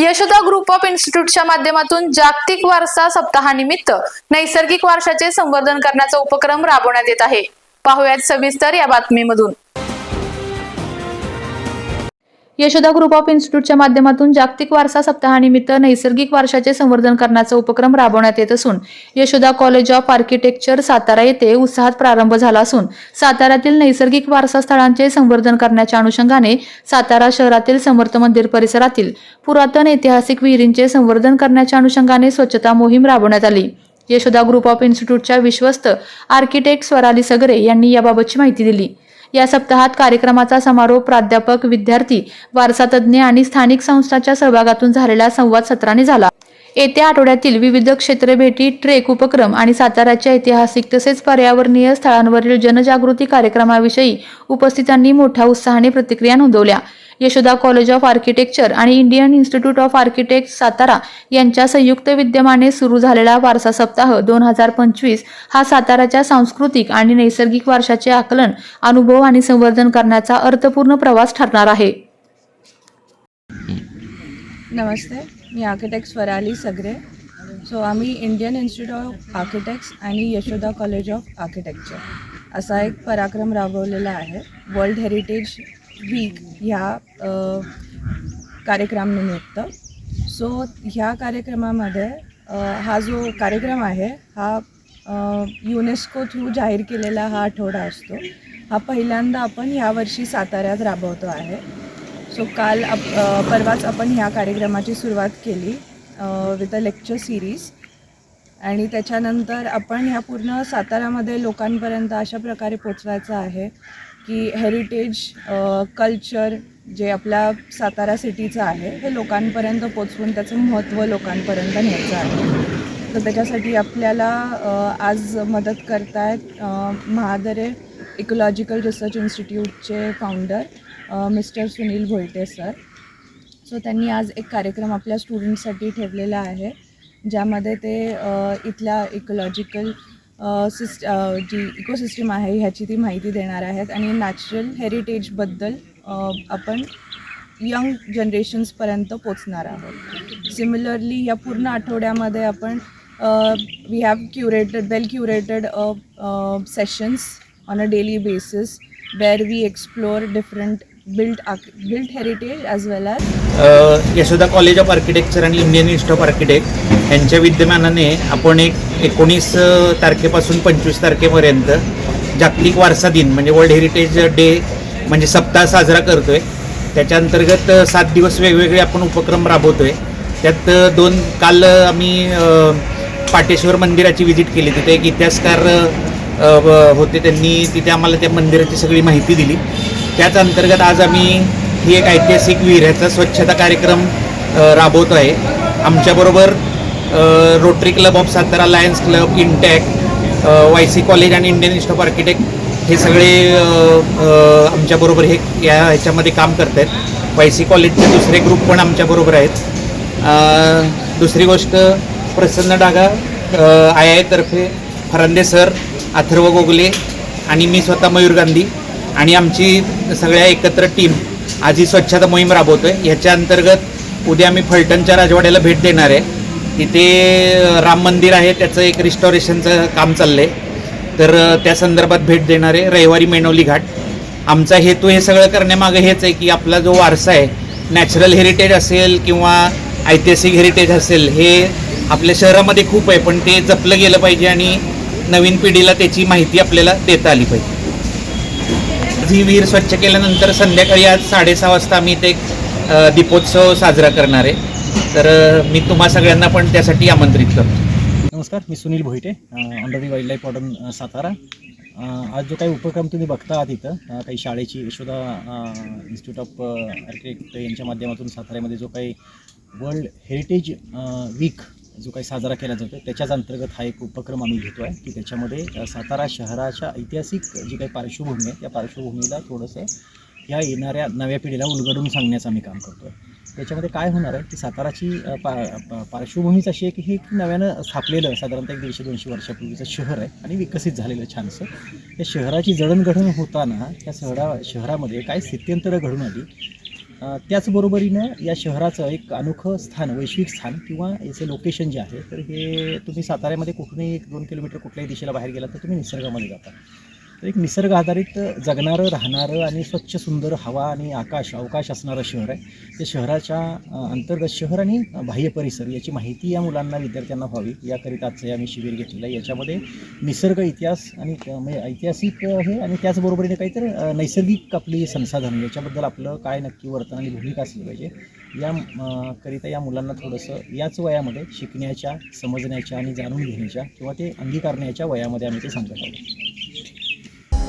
Yashoda group of इन्स्टिट्यूटच्या माध्यमातून जागतिक वारसा सप्ताहानिमित्त नैसर्गिक वारशाचे संवर्धन करण्याचा उपक्रम राबवण्यात येत आहे. पाहुयात सविस्तर या बातमीमधून. यशोदा ग्रुप ऑफ इन्स्टिट्यूटच्या माध्यमातून जागतिक वारसा सप्ताहानिमित्त नैसर्गिक वारशाचे संवर्धन करण्याचा उपक्रम राबवण्यात येत असून Yashoda college of architecture Satara येथे उत्साहात प्रारंभ झाला असून साताऱ्यातील नैसर्गिक वारसा स्थळांचे संवर्धन करण्याच्या अनुषंगाने सातारा शहरातील समर्थ मंदिर परिसरातील पुरातन ऐतिहासिक विहिरींचे संवर्धन करण्याच्या अनुषंगाने स्वच्छता मोहीम राबवण्यात आली. यशोदा ग्रुप ऑफ इन्स्टिट्यूटच्या विश्वस्त आर्किटेक्ट स्वराली सगरे यांनी याबाबतची माहिती दिली. या सप्ताहात कार्यक्रमाचा समारोप प्राध्यापक विद्यार्थी वारसातज्ञ आणि स्थानिक संस्थांच्या सहभागातून झालेल्या संवाद सत्राने झाला. येत्या आठवड्यातील विविध क्षेत्र भेटी ट्रेक उपक्रम आणि साताऱ्याच्या ऐतिहासिक तसेच पर्यावरणीय स्थळांवरील जनजागृती कार्यक्रमाविषयी उपस्थितांनी मोठ्या उत्साहाने प्रतिक्रिया नोंदवल्या. यशोदा कॉलेज ऑफ आर्किटेक्चर आणि Indian institute of architect Satara यांच्या संयुक्त विद्यमाने सुरू झालेला वारसा सप्ताह दोन हजार पंचवीस हा साताराच्या सांस्कृतिक आणि नैसर्गिक वारशाचे आकलन अनुभव आणि संवर्धन करण्याचा अर्थपूर्ण प्रवास ठरणार आहे. नमस्ते मी आर्किटेक्ट स्वराली सगरे. सो आम्ही इंडियन इन्स्टिट्यूट ऑफ आर्किटेक्ट्स आणि यशोदा कॉलेज ऑफ आर्किटेक्चर असा एक पराक्रम राबवलेला आहे. वर्ल्ड हेरिटेज वीक ह्या कार्यक्रमानिमित्त. सो ह्या कार्यक्रमामध्ये हा जो कार्यक्रम आहे हा युनेस्को थ्रू जाहीर केलेला हा आठवडा असतो. हा पहिल्यांदा आपण यावर्षी साताऱ्यात राबवतो आहे. सो काल आप परवाच आपण ह्या कार्यक्रमाची सुरुवात केली विथ अ लेक्चर सिरीज आणि त्याच्यानंतर आपण ह्या पूर्ण साताऱ्यामध्ये लोकांपर्यंत अशा प्रकारे पोचवायचं आहे. की हेरिटेज कल्चर जे आपल्या सातारा सिटीचं आहे हे लोकांपर्यंत पोचवून त्याचं महत्त्व लोकांपर्यंत न्यायचं आहे. तर त्याच्यासाठी आपल्याला आज मदत करतायत आहेत Mahadare ecological research इन्स्टिट्यूटचे founder mister Sunil Bholte sir so त्यांनी आज एक कार्यक्रम आपल्या स्टुडंटसाठी ठेवलेला आहे ज्यामध्ये ते इथल्या इकोलॉजिकल सिस्ट जी इकोसिस्टीम आहे ह्याची ती माहिती देणार आहेत आणि नॅचरल हेरिटेजबद्दल आपण यंग जनरेशन्सपर्यंत पोचणार आहोत. सिमिलरली या पूर्ण आठवड्यामध्ये आपण we have curated well curated sessions on a daily basis where we explore different built built heritage as well as Yashoda college of architecture आणि इंडियन इन्स्टिट्यूट ऑफ आर्किटेक्ट यांच्या विद्यमानाने आपण एक एकोणीस तारखेपासून पंचवीस तारखेपर्यंत जागतिक वारसा दिन म्हणजे वर्ल्ड हेरिटेज डे म्हणजे सप्ताह साजरा करतो आहे त्याच्या अंतर्गत सात दिवस वेगवेगळे आपण उपक्रम राबवतो आहे त्यात दोन काल आम्ही पाटेश्वर मंदिराची व्हिजिट केली. तिथे एक इतिहासकार होते. त्यांनी तिथे आम्हाला त्या मंदिराची सगळी माहिती दिली. त्याच अंतर्गत आज आम्ही ही एक ऐतिहासिक विहिऱ्याचा ह्याचा स्वच्छता कार्यक्रम राबवतो आहे आमच्याबरोबर Rotary club of Satara Lions club INTACH Y C college आणि इंडियन इन्स्टिट्यूट ऑफ आर्किटेक्ट हे सगळे आमच्याबरोबर हे या ह्याच्यामध्ये काम करत आहेत वाय सी कॉलेजचे दुसरे ग्रुप पण आमच्याबरोबर आहेत. दुसरी गोष्ट प्रसन्न डागा आय आय तर्फे फरांदे सर अथर्व गोगले आणि मी स्वतः मयूर गांधी. आणि आमची सगळ्या एकत्र टीम आज ही स्वच्छता मोहीम राबवतोय. ह्याच्या अंतर्गत उद्या आम्ही फलटणच्या राजवाड्याला भेट देणार आहे. तिथे राम मंदिर आहे त्याचं एक रिस्टॉरेशनचं काम चाललं आहे तर त्या संदर्भात भेट देणार आहे रविवारी मेणवली घाट. आमचा हेतू हे सगळं करण्यामागे हेच आहे की आपला जो वारसा आहे नॅचरल हेरिटेज असेल किंवा ऐतिहासिक हेरिटेज असेल हे आपल्या शहरामध्ये खूप आहे पण ते जपलं गेलं पाहिजे आणि नवीन पिढीला त्याची माहिती आपल्याला देता आली पाहिजे. ही विहीर स्वच्छ केल्यानंतर संध्याकाळी आज साडेसहा वाजता आम्ही इथे एक दीपोत्सव साजरा करणार आहे. तर मी तुम्हा सगळ्यांना पण त्यासाठी आमंत्रित करतो. नमस्कार मी Sunil Bhoite under wild life warden Satara. आज जो काही उपक्रम तुम्ही बघता आहात इथं काही शाळेची यशोदा इन्स्टिट्यूट ऑफ आर्किटेक्ट यांच्या माध्यमातून साताऱ्यामध्ये जो काही वर्ल्ड हेरिटेज वीक जो काही साजरा केला जातो त्याच्याच अंतर्गत हा एक उपक्रम आम्ही घेतो आहे की त्याच्यामध्ये सातारा शहराच्या ऐतिहासिक जी काही पार्श्वभूमी आहे त्या पार्श्वभूमीला थोडंसं या येणाऱ्या नव्या पिढीला उलगडून सांगण्याचं आम्ही काम करतो आहे त्याच्यामध्ये काय होणार आहे की साताराची पा पार्श्वभूमीच अशी आहे की हे एक नव्यानं स्थापलेलं साधारणतः एक दीडशे दोनशे वर्षापूर्वीचं शहर आहे आणि विकसित झालेलं छानसं. त्या शहराची जडणघडण होताना त्या शहरा शहरामध्ये काय स्थित्यंतरं घडून आली. त्याचबरोबरीनं या शहराचं एक अनोखं स्थान वैश्विक स्थान किंवा याचं लोकेशन जे आहे तर हे तुम्ही साताऱ्यामध्ये कुठूनही एक दोन किलोमीटर कुठल्याही दिशेला बाहेर गेला तर तुम्ही निसर्गामध्ये जाता. एक निसर्ग आधारित जगणारं राहणारं आणि स्वच्छ सुंदर हवा आणि आकाश अवकाश असणारं शहर आहे. त्या शहराच्या अंतर्गत शहर आणि बाह्य परिसर याची माहिती या मुलांना विद्यार्थ्यांना व्हावी. याकरिता आजचं आम्ही शिबिर घेतलेलं आहे. याच्यामध्ये निसर्ग इतिहास आणि म्हणजे ऐतिहासिक हे आणि त्याचबरोबरीने काहीतरी नैसर्गिक आपली संसाधनं याच्याबद्दल आपलं काय नक्की वर्तन आणि भूमिका असली पाहिजे या करिता या मुलांना थोडंसं याच वयामध्ये शिकण्याच्या समजण्याच्या आणि जाणून घेण्याच्या किंवा ते अंगीकारण्याच्या वयामध्ये आम्ही ते सांगत आहोत.